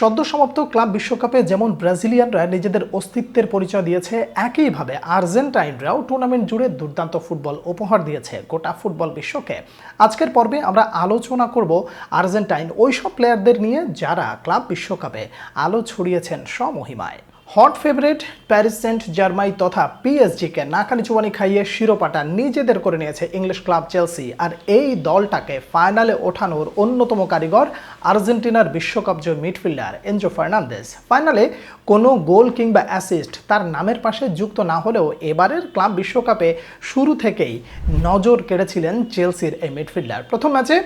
সদ্য সমাপ্ত ক্লাব বিশ্বকাপে যেমন ব্রাজিলিয়ানরা নিজেদের অস্তিত্বের পরিচয় দিয়েছে, একইভাবে আর্জেন্টাইনরাও টুর্নামেন্ট জুড়ে দুর্দান্ত ফুটবল উপহার দিয়েছে গোটা ফুটবল বিশ্বকে। আজকের পর্বে আমরা আলোচনা করব আর্জেন্টাইন ওইসব প্লেয়ারদের নিয়ে যারা ক্লাব বিশ্বকাপে আলো ছড়িয়েছেন স্বমহিমায়। Hot favourite Paris Saint Germain তথা পিএসজিকে নাকানি চুবানি খাইয়ে শিরোপাটা নিজেদের করে নিয়েছে ইংলিশ ক্লাব চেলসি আর এই দলটাকে ফাইনালে ওঠানোর অন্যতম কারিগর আর্জেন্টিনার বিশ্বকাপ জয় মিডফিল্ডার এনজো ফার্নান্দেস ফাইনালে কোনো গোল কিংবা অ্যাসিস্ট তার নামের পাশে যুক্ত না হলেও এবারের ক্লাব বিশ্বকাপে শুরু থেকেই নজর কেড়েছিলেন চেলসির এই মিডফিল্ডার। প্রথম ম্যাচে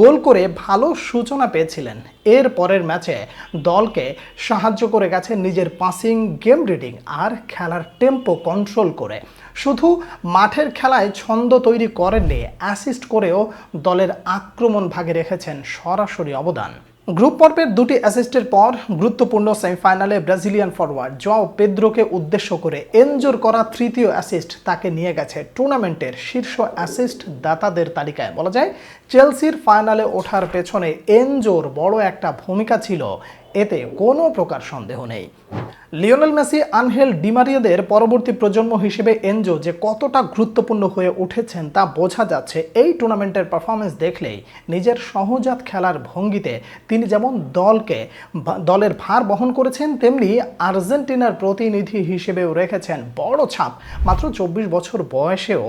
গোল করে ভালো সূচনা পেয়েছিলেন। এর পরের ম্যাচে দলকে সাহায্য করে গেছে নিজের পাসিং গেম রিডিং আর খেলার টেম্পো কন্ট্রোল করে। শুধু মাঠের খেলায় ছন্দ তৈরি করেননি অ্যাসিস্ট করেও দলের আক্রমণ ভাগে রেখেছেন সরাসরি অবদান। গ্রুপ পর্বের দুটি অ্যাসিস্টের পর গুরুত্বপূর্ণ সেমিফাইনালে ব্রাজিলিয়ান ফরওয়ার্ড জও পেদ্রোকে উদ্দেশ্য করে এনজোর করা তৃতীয় অ্যাসিস্ট তাকে নিয়ে গেছে টুর্নামেন্টের শীর্ষ অ্যাসিস্ট দাতাদের তালিকায়। বলা যায়, চেলসির ফাইনালে ওঠার পেছনে এনজোর বড় একটা ভূমিকা ছিল, এতে কোনো প্রকার সন্দেহ নেই। লিওনেল মেসি, আনহেল ডিমারিয়াদের পরবর্তী প্রজন্ম হিসেবে এনজো যে কতটা গুরুত্বপূর্ণ হয়ে উঠেছেন তা বোঝা যাচ্ছে। এই টুর্নামেন্টের পারফরমেন্স দেখলেই নিজের সহজাত খেলার ভঙ্গিতে তিনি যেমন দলকে দলের ভার বহন করেছেন, তেমনি আর্জেন্টিনার প্রতিনিধি হিসেবেও রেখেছেন বড় ছাপ। মাত্র চব্বিশ বছর বয়সেও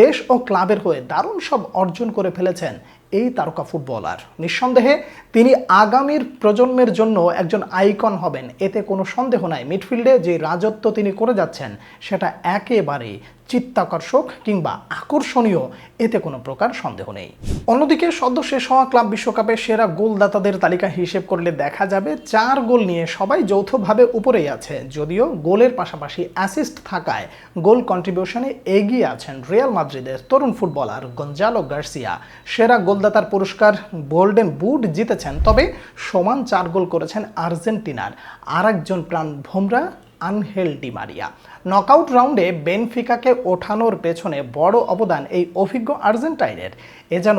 দেশ ও ক্লাবের হয়ে দারুণ সব অর্জন করে ফেলেছেন এই তারকা ফুটবলার। নিঃসন্দেহে তিনি আগামীর প্রজন্মের জন্য একজন আইকন হবেন। এতে কোনো সন্দেহ নাই মিডফিল্ডে যে রাজত্ব তিনি করে যাচ্ছেন, সেটা একেবারেই চিত্তাকর্ষক কিংবা আকর্ষণীয়। এতে কোনো প্রকার সন্দেহ নেই। অন্যদিকে সদ্য শেষ হওয়া ক্লাব বিশ্বকাপে সেরা গোলদাতাদের তালিকা হিসেব করলে দেখা যাবে চার গোল নিয়ে সবাই যৌথভাবে উপরেই আছে। যদিও গোলের পাশাপাশি অ্যাসিস্ট থাকায় গোল কন্ট্রিবিউশনে এগিয়ে আছেন রিয়াল মাদ্রিদের তরুণ ফুটবলার গঞ্জালো গার্সিয়া। সেরা গোলদাতার পুরস্কার গোল্ডেন বুট জিতেছেন, তবে সমান চার গোল করেছেন আর্জেন্টিনার আর একজন প্রাণ ভোমরা আনহেল ডিমারিয়া নকআউট রাউন্ডে বেনফিকাকে ওঠানোর পেছনে বড় অবদান এই অভিজ্ঞ আর্জেন্টাইনের। এ যেন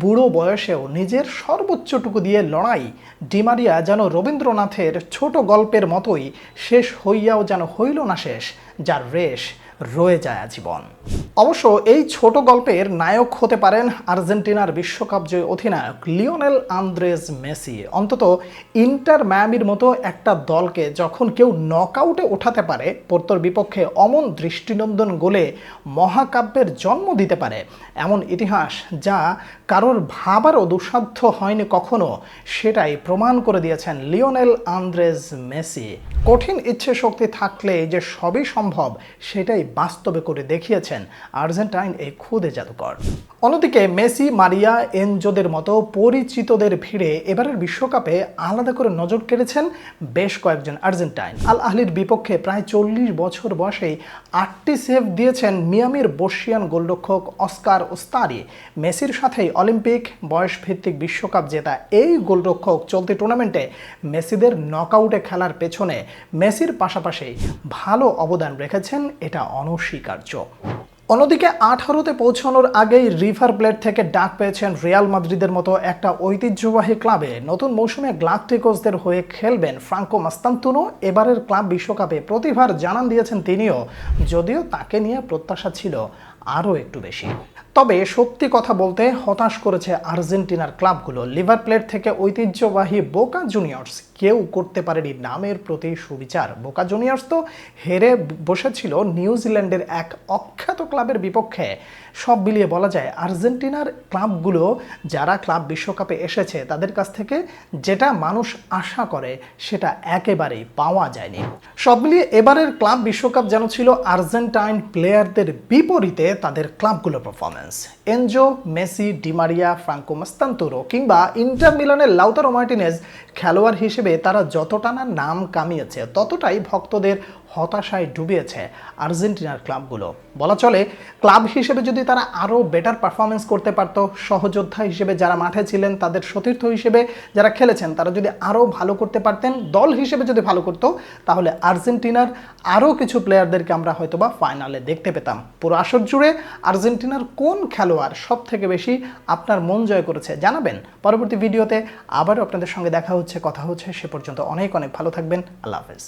বুড়ো বয়সেও নিজের সর্বোচ্চটুকু দিয়ে লড়াই ডিমারিয়া যেন রবীন্দ্রনাথের ছোট গল্পের মতোই শেষ হইয়াও যেন হইল না শেষ, যার রেশ রয়ে যায় আজীবন। অবশ্য এই ছোট গল্পের নায়ক হতে পারেন আর্জেন্টিনার বিশ্বকাপ জয় অধিনায়ক লিওনেল আন্দ্রেজ মেসি। অন্তত ইন্টার ম্যামির মতো একটা দলকে যখন কেউ নকআউটে ওঠাতে পারে, পোর্তোর বিপক্ষে অমন দৃষ্টিনন্দন গোলে মহাকাব্যের জন্ম দিতে পারে। এমন ইতিহাস যা কারোর ভাবারও দুঃসাধ্য হয়নি কখনো, সেটাই প্রমাণ করে দিয়েছেন লিওনেল আন্দ্রেজ মেসি। কঠিন ইচ্ছে শক্তি থাকলে যে সবই সম্ভব, সেটাই বাস্তবে করে দেখিয়েছেন আর্জেন্টাইন এই খুদে জাদুকর। অন্যদিকে মেসি, মারিয়া, এনজোদের মতো পরিচিতদের ভিড়ে এবারের বিশ্বকাপে আলাদা করে নজর কেড়েছেন বেশ কয়েকজন আর্জেন্টাইন। আল আহলির বিপক্ষে প্রায় চল্লিশ বছর বয়সেই আটটি সেভ দিয়েছেন মিয়ামির বর্ষিয়ান গোলরক্ষক অস্কার ওস্তারি। মেসির সাথেই অলিম্পিক বয়সভিত্তিক বিশ্বকাপ জেতা এই গোলরক্ষক চলতি টুর্নামেন্টে মেসিদের নকআউটে খেলার পেছনে মেসির পাশাপাশি ভালো অবদান রেখেছেন এটা অনস্বীকার্য। অন্যদিকে আঠারোতে পৌঁছানোর আগেই রিভার প্লেট থেকে ডাক পেয়েছেন রিয়াল মাদ্রিদের মতো একটা ঐতিহ্যবাহী ক্লাবে। নতুন মৌসুমে গ্লাকটিকোসদের হয়ে খেলবেন ফ্রাঙ্কো মাস্তান্তুনো। এবারের ক্লাব বিশ্বকাপে প্রতিভার জানান দিয়েছেন তিনিও, যদিও তাকে নিয়ে প্রত্যাশা ছিল আরও একটু বেশি। তবে সত্যি কথা বলতে হতাশ করেছে আর্জেন্টিনার ক্লাবগুলো। লিভার প্লেট থেকে ঐতিহ্যবাহী বোকা জুনিয়র্স কেউ করতে পারেনি নামের প্রতি সুবিচার। বোকা জুনিয়র্স তো হেরে বসেছিল নিউজিল্যান্ডের এক অখ্যাত ক্লাবের বিপক্ষে। সব মিলিয়ে বলা যায় আর্জেন্টিনার ক্লাবগুলো যারা ক্লাব বিশ্বকাপে এসেছে, তাদের কাছ থেকে যেটা মানুষ আশা করে, সেটা একেবারেই পাওয়া যায়নি। সব মিলিয়ে এবারের ক্লাব বিশ্বকাপ যেন ছিল আর্জেন্টাইন প্লেয়ারদের বিপরীতে তাদের ক্লাবগুলো performance Enzo Messi Di Maria Franco Mastantuono কিংবা ইন্টার মিলানের লাউতারো মার্টিনেজ খেলোয়াড় হিসেবে তারা যতটা না নাম কামিয়েছে, ততটাই ভক্তদের হতাশায় ডুবিয়েছে আর্জেন্টিনার ক্লাবগুলো। বলা চলে, ক্লাব হিসেবে যদি তারা আরও বেটার পারফরমেন্স করতে পারত, সহযোদ্ধা হিসেবে যারা মাঠে ছিলেন, তাদের সতীর্থ হিসেবে যারা খেলেছেন, তারা যদি আরও ভালো করতে পারতেন, দল হিসেবে যদি ভালো করতো, তাহলে আর্জেন্টিনার আরও কিছু প্লেয়ারদেরকে আমরা হয়তোবা ফাইনালে দেখতে পেতাম। পুরো আসর জুড়ে আর্জেন্টিনার কোন কোন খেলোয়াড় সব থেকে বেশি আপনার মন জয় করেছে জানাবেন। পরবর্তী ভিডিওতে আবারও আপনাদের সঙ্গে দেখা হচ্ছে, কথা হচ্ছে, সে পর্যন্ত অনেক অনেক ভালো থাকবেন। আল্লাহ হাফেজ।